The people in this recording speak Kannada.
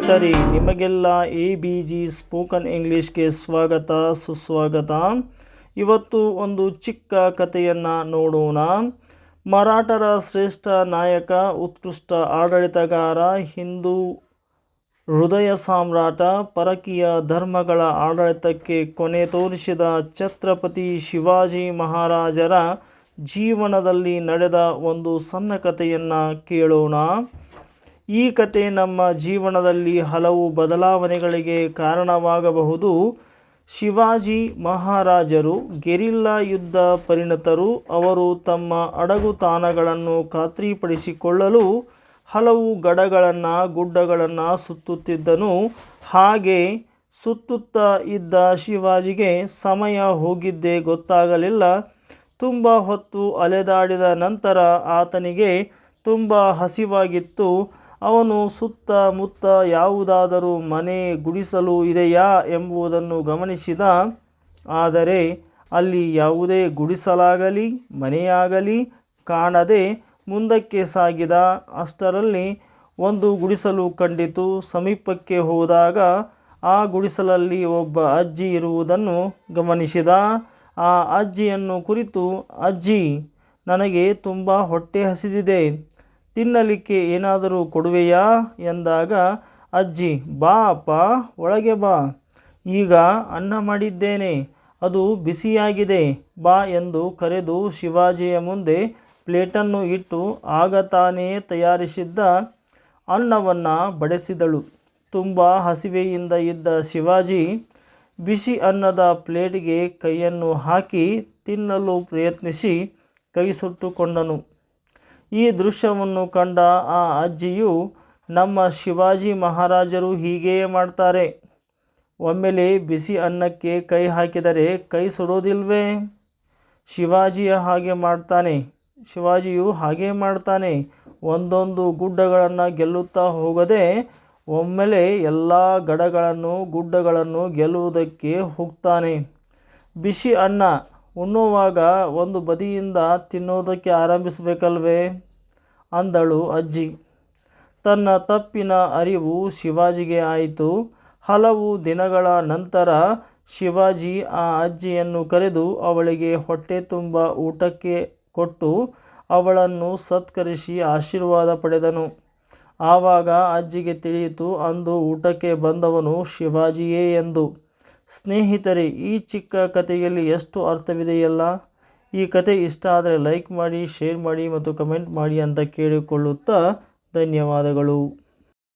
ಸ್ನೇಹಿತರೆ, ನಿಮಗೆಲ್ಲ ಎ ಬಿ ಜಿ ಸ್ಪೋಕನ್ ಇಂಗ್ಲೀಷ್ಗೆ ಸ್ವಾಗತ, ಸುಸ್ವಾಗತ. ಇವತ್ತು ಒಂದು ಚಿಕ್ಕ ಕಥೆಯನ್ನು ನೋಡೋಣ. ಮರಾಠರ ಶ್ರೇಷ್ಠ ನಾಯಕ, ಉತ್ಕೃಷ್ಟ ಆಡಳಿತಗಾರ, ಹಿಂದೂ ಹೃದಯ ಸಾಮ್ರಾಟ, ಪರಕೀಯ ಧರ್ಮಗಳ ಆಡಳಿತಕ್ಕೆ ಕೊನೆ ತೋರಿಸಿದ ಛತ್ರಪತಿ ಶಿವಾಜಿ ಮಹಾರಾಜರ ಜೀವನದಲ್ಲಿ ನಡೆದ ಒಂದು ಸಣ್ಣ ಕಥೆಯನ್ನು ಕೇಳೋಣ. ಈ ಕತೆ ನಮ್ಮ ಜೀವನದಲ್ಲಿ ಹಲವು ಬದಲಾವಣೆಗಳಿಗೆ ಕಾರಣವಾಗಬಹುದು. ಶಿವಾಜಿ ಮಹಾರಾಜರು ಗೆರಿಲ್ಲಾ ಯುದ್ಧ ಪರಿಣತರು, ಅವರು ತಮ್ಮ ಅಡಗುತಾಣಗಳನ್ನು ಖಾತ್ರಿಪಡಿಸಿಕೊಳ್ಳಲು ಹಲವು ಗಡಗಳನ್ನು, ಗುಡ್ಡಗಳನ್ನು ಸುತ್ತುತ್ತಿದ್ದನು. ಹಾಗೆ ಸುತ್ತುತ್ತಾ ಇದ್ದ ಶಿವಾಜಿಗೆ ಸಮಯ ಹೋಗಿದ್ದೇ ಗೊತ್ತಾಗಲಿಲ್ಲ. ತುಂಬ ಹೊತ್ತು ಅಲೆದಾಡಿದ ನಂತರ ಆತನಿಗೆ ತುಂಬ ಹಸಿವಾಗಿತ್ತು. ಅವನು ಸುತ್ತ ಮುತ್ತ ಯಾವುದಾದರೂ ಮನೆ ಗುಡಿಸಲು ಇದೆಯಾ ಎಂಬುದನ್ನು ಗಮನಿಸಿದ, ಆದರೆ ಅಲ್ಲಿ ಯಾವುದೇ ಗುಡಿಸಲಾಗಲಿ, ಮನೆಯಾಗಲಿ ಕಾಣದೆ ಮುಂದಕ್ಕೆ ಸಾಗಿದ. ಅಷ್ಟರಲ್ಲಿ ಒಂದು ಗುಡಿಸಲು ಕಂಡಿತು. ಸಮೀಪಕ್ಕೆ ಹೋದಾಗ ಆ ಗುಡಿಸಲಲ್ಲಿ ಒಬ್ಬ ಅಜ್ಜಿ ಇರುವುದನ್ನು ಗಮನಿಸಿದ. ಆ ಅಜ್ಜಿಯನ್ನು ಕುರಿತು, ಅಜ್ಜಿ, ನನಗೆ ತುಂಬ ಹೊಟ್ಟೆ ಹಸಿದಿದೆ. ತಿನ್ನಲಿಕ್ಕೆ ಏನಾದರೂ ಕೊಡುವೆಯಾ? ಎಂದಾಗ, ಅಜ್ಜಿ, ಬಾ ಅಪ್ಪ, ಒಳಗೆ ಬಾ. ಈಗ ಅನ್ನ ಮಾಡಿದ್ದೇನೆ, ಅದು ಬಿಸಿಯಾಗಿದೆ, ಬಾ ಎಂದು ಕರೆದು ಶಿವಾಜಿಯ ಮುಂದೆ ಪ್ಲೇಟನ್ನು ಇಟ್ಟು ಆಗ ತಾನೇ ತಯಾರಿಸಿದ್ದ ಅನ್ನವನ್ನು ಬಡಿಸಿದಳು. ತುಂಬ ಹಸಿವೆಯಿಂದ ಇದ್ದ ಶಿವಾಜಿ ಬಿಸಿ ಅನ್ನದ ಪ್ಲೇಟ್ಗೆ ಕೈಯನ್ನು ಹಾಕಿ ತಿನ್ನಲು ಪ್ರಯತ್ನಿಸಿ ಕೈ ಸುಟ್ಟುಕೊಂಡನು ಈ ದೃಶ್ಯವನ್ನು ಕಂಡ ಆ ಅಜ್ಜಿಯು, ನಮ್ಮ ಶಿವಾಜಿ ಮಹಾರಾಜರು ಹೀಗೆಯೇ ಮಾಡ್ತಾರೆ. ಒಮ್ಮೆಲೆ ಬಿಸಿ ಅನ್ನಕ್ಕೆ ಕೈ ಹಾಕಿದರೆ ಕೈ ಸುಡೋದಿಲ್ವೇ? ಶಿವಾಜಿಯ ಹಾಗೆ ಮಾಡ್ತಾನೆ. ಶಿವಾಜಿಯು ಹಾಗೆ ಮಾಡ್ತಾನೆ. ಒಂದೊಂದು ಗುಡ್ಡಗಳನ್ನು ಗೆಲ್ಲುತ್ತಾ ಹೋಗದೆ ಒಮ್ಮೆಲೆ ಎಲ್ಲ ಗಡಗಳನ್ನು, ಗುಡ್ಡಗಳನ್ನು ಗೆಲ್ಲುವುದಕ್ಕೆ ಹೋಗ್ತಾನೆ. ಬಿಸಿ ಅನ್ನ ಉಣ್ಣುವಾಗ ಒಂದು ಬದಿಯಿಂದ ತಿನ್ನೋದಕ್ಕೆ ಆರಂಭಿಸಬೇಕಲ್ವೇ? ಅಂದಳು ಅಜ್ಜಿ. ತನ್ನ ತಪ್ಪಿನ ಅರಿವು ಶಿವಾಜಿಗೆ ಆಯಿತು. ಹಲವು ದಿನಗಳ ನಂತರ ಶಿವಾಜಿ ಆ ಅಜ್ಜಿಯನ್ನು ಕರೆದು ಅವಳಿಗೆ ಹೊಟ್ಟೆ ತುಂಬ ಊಟಕ್ಕೆ ಕೊಟ್ಟು ಅವಳನ್ನು ಸತ್ಕರಿಸಿ ಆಶೀರ್ವಾದ ಪಡೆದನು. ಆವಾಗ ಅಜ್ಜಿಗೆ ತಿಳಿಯಿತು, ಅಂದು ಊಟಕ್ಕೆ ಬಂದವನು ಶಿವಾಜಿಯೇ ಎಂದು. ಸ್ನೇಹಿತರೆ, ಈ ಚಿಕ್ಕ ಕಥೆಯಲ್ಲಿ ಎಷ್ಟು ಅರ್ಥವಿದೆಯಲ್ಲ? ಈ ಕತೆ ಇಷ್ಟ ಆದರೆ ಲೈಕ್ ಮಾಡಿ ಶೇರ್ ಮಾಡಿ ಮತ್ತು ಕಮೆಂಟ್ ಮಾಡಿ ಅಂತ ಕೇಳಿಕೊಳ್ಳುತ್ತಾ ಧನ್ಯವಾದಗಳು.